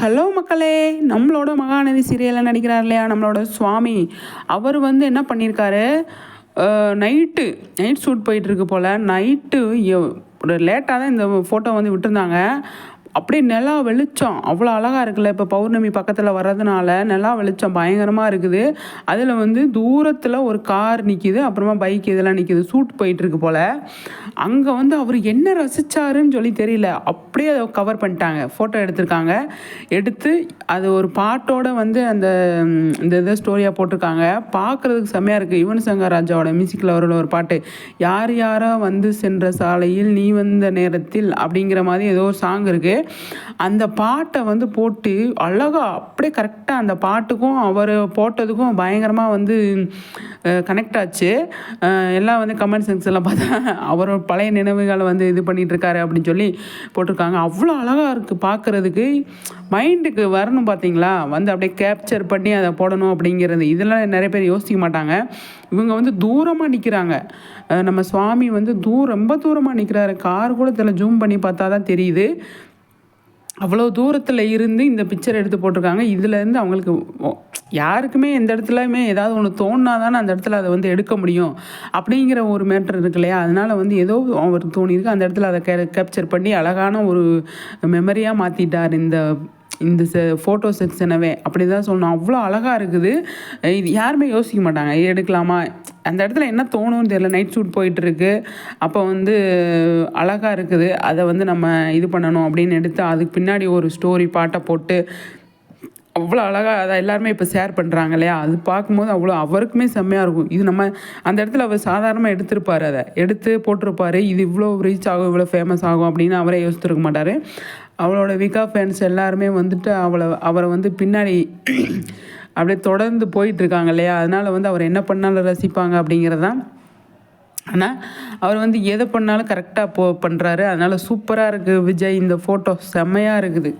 Hello மக்களே. நம்மளோட மகாநதி சீரியலில் நடிக்கிறார் இல்லையா? நம்மளோட சுவாமி. அவர் வந்து என்ன பண்ணியிருக்காரு நைட்டு நைட் ஷூட் போயிட்டுருக்கு போல். நைட்டு ஒரு லேட்டாக தான் இந்த ஃபோட்டோ வந்து விட்டுருந்தாங்க. அப்படியே நிலா வெளிச்சம். அவ்வளோ அழகாக இருக்குல்ல இப்போ பௌர்ணமி பக்கத்தில் வர்றதுனால நிலா வெளிச்சம் பயங்கரமாக இருக்குது. அதில் வந்து தூரத்தில் ஒரு கார் நிற்கிது அப்புறமா பைக் இதெல்லாம் நிற்கிது சூட் போயிட்டுருக்கு போல். அங்கே வந்து அவர் என்ன ரசிச்சாருன்னு சொல்லி தெரியல. அப்படியே அதை கவர் பண்ணிட்டாங்க ஃபோட்டோ எடுத்திருக்காங்க. எடுத்து அது ஒரு பாட்டோட வந்து அந்த இந்த இதை ஸ்டோரியாக போட்டிருக்காங்க. பார்க்குறதுக்கு செம்மையாக இருக்குது யுவன் சங்கர் ராஜாவோட மியூசிக்கில் அவரோட ஒரு பாட்டு யார் யாரோ வந்து சென்ற சாலையில் நீ வந்த நேரத்தில் அப்படிங்கிற மாதிரி ஏதோ ஒரு சாங் இருக்குது அந்த பாட்டை வந்து போட்டு அழகாக அப்படியே கரெக்டாக அந்த பாட்டுக்கும் அவர் போட்டதுக்கும் பயங்கரமாக வந்து கனெக்ட் ஆச்சு. எல்லாம் வந்து கமெண்ட் செக்ஷனில் பார்த்தா அவர் பழைய நினைவுகளை வந்து இது பண்ணிகிட்ருக்காரு அப்படின்னு சொல்லி போட்டிருக்காங்க. அவ்வளோ அழகாக இருக்குது பார்க்குறதுக்கு. மைண்டுக்கு வரணும் பார்த்தீங்களா? வந்து அப்படியே கேப்சர் பண்ணி அதை போடணும் அப்படிங்கிறது. இதெல்லாம் நிறைய பேர் யோசிக்க மாட்டாங்க. இவங்க வந்து தூரமாக நிற்கிறாங்க நம்ம சுவாமி வந்து தூரம் ரொம்ப தூரமாக நிற்கிறாரு கார் கூட இதில் ஜூம் பண்ணி பார்த்தா தான் தெரியுது. அவ்வளோ தூரத்தில் இருந்து இந்த பிக்சர் எடுத்து போட்டிருக்காங்க. இதுலேருந்து அவங்களுக்கு யாருக்குமே எந்த இடத்துலையுமே ஏதாவது ஒன்று தோணுனா தானே அந்த இடத்துல அதை வந்து எடுக்க முடியும் அப்படிங்கிற ஒரு மேட்டர் இருக்கு இல்லையா? அதனால் வந்து ஏதோ அவர் தோணியிருக்கு அந்த இடத்துல அதை கே கேப்சர் பண்ணி அழகான ஒரு மெமரியாக மாற்றிட்டார் இந்த இந்த ஃபோட்டோ செக்ஷனவே. அப்படி தான் சொல்லணும். அவ்வளோ அழகாக இருக்குது. இது யாருமே யோசிக்க மாட்டாங்க. எடுக்கலாமா? அந்த இடத்துல என்ன தோணும்னு தெரியல. நைட் ஷூட் போயிட்டுருக்கு. அப்போ வந்து அழகாக இருக்குது. அதை வந்து நம்ம இது பண்ணணும் அப்படின்னு எடுத்து அதுக்கு பின்னாடி ஒரு ஸ்டோரி பாட்டை போட்டு அவ்வளோ அழகாக அதை எல்லாருமே இப்போ ஷேர் பண்ணுறாங்க இல்லையா? அது பார்க்கும்போது அவ்வளோ அவருக்குமே செம்மையாக இருக்கும். இது நம்ம அந்த இடத்துல அவர் சாதாரணமாக எடுத்திருப்பார் அதை. எடுத்து போட்டிருப்பார். இது இவ்வளோ ரீச் ஆகும் இவ்வளோ ஃபேமஸ் ஆகும் அப்படின்னு அவரே யோசிச்சிருக்க மாட்டார். அவளோட விகா ஃபேன்ஸ் எல்லாருமே வந்துட்டு அவளை அவரை வந்து பின்னாடி அப்படியே தொடர்ந்து போயிட்டுருக்காங்க இல்லையா? அதனால் வந்து அவர் என்ன பண்ணாலும் ரசிப்பாங்க அப்படிங்கிறது தான். ஆனால் அவர் வந்து எதை பண்ணாலும் கரெக்டாக போ பண்ணுறாரு அதனால் சூப்பராக இருக்குது விஜய். இந்த ஃபோட்டோ செம்மையாக இருக்குது.